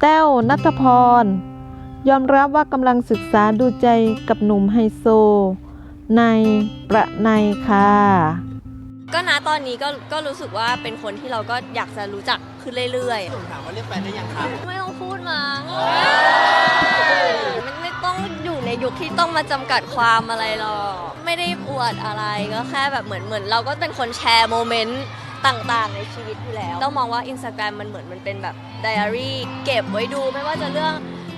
แต้วนัทพร ยอมรับว่ากำลังศึกษาดูใจกับหนุ่มไฮโซ ในประในค่ะ ก็นะตอนนี้ก็ก็รู้สึกว่าเป็นคนที่เราก็อยากจะรู้จักขึ้นเรื่อยผมถามว่าเรียกแฟนได้ยังครับๆไม่ต้องพูดมั้งมันไม่ต้องอยู่ในยุคที่ต้องมาจำกัดความอะไรหรอก ไม่ได้อวดอะไรก็แค่แบบเหมือนเหมือนเราก็เป็นคนแชร์โมเมนต์ต่างๆ ในชีวิตอยู่แล้ว ต้องมองว่า Instagram มันเหมือนมันเป็นแบบ ไดอารี่เก็บไว้ดูไม่ว่าจะเรื่อง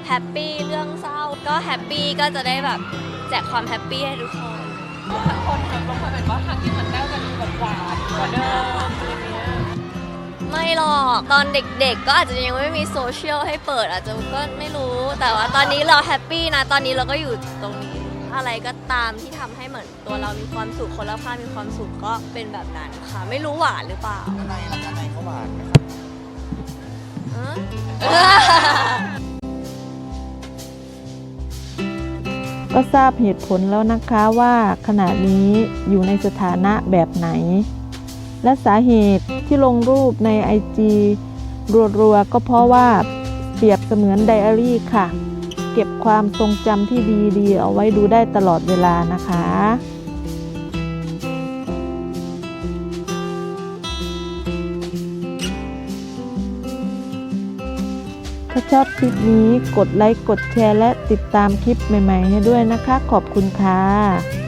แฮปปี้เรื่องเศร้า ก็แฮปปี้ก็จะได้แบบแจกความแฮปปี้ให้ทุกคนคนทำลงมาแบบว่าทางที่เหมือนแต้วจะดูแบบหวานกว่าเดิมอะไรเงี้ยไม่หรอกตอนเด็กๆ ก็อาจจะยังไม่มีโซเชียลให้เปิดอาจจะก็ไม่รู้ แต่ว่าตอนนี้เราแฮปปี้นะ ตอนนี้เราก็อยู่ตรงนี้ อะไรก็ตามที่ทำให้เหมือนตัวเรามีความสุขคนรอบข้างมีความสุขก็เป็นแบบนั้นค่ะ ไม่รู้หวานหรือเปล่าในหลั ก็ทราบเหตุผลแล้วนะคะว่าขณะนี้อยู่ในสถานะแบบไหน และสาเหตุที่ลงรูปใน IG รัวๆ ก็เพราะว่าเปรียบเสมือนไดอารี่ค่ะ เก็บความทรงจำที่ดีๆ เอาไว้ดูได้ตลอดเวลานะคะ ถ้าชอบคลิปนี้กดไลค์กดแชร์และติดตามคลิปใหม่ ๆ ให้ด้วยนะคะ ขอบคุณค่ะ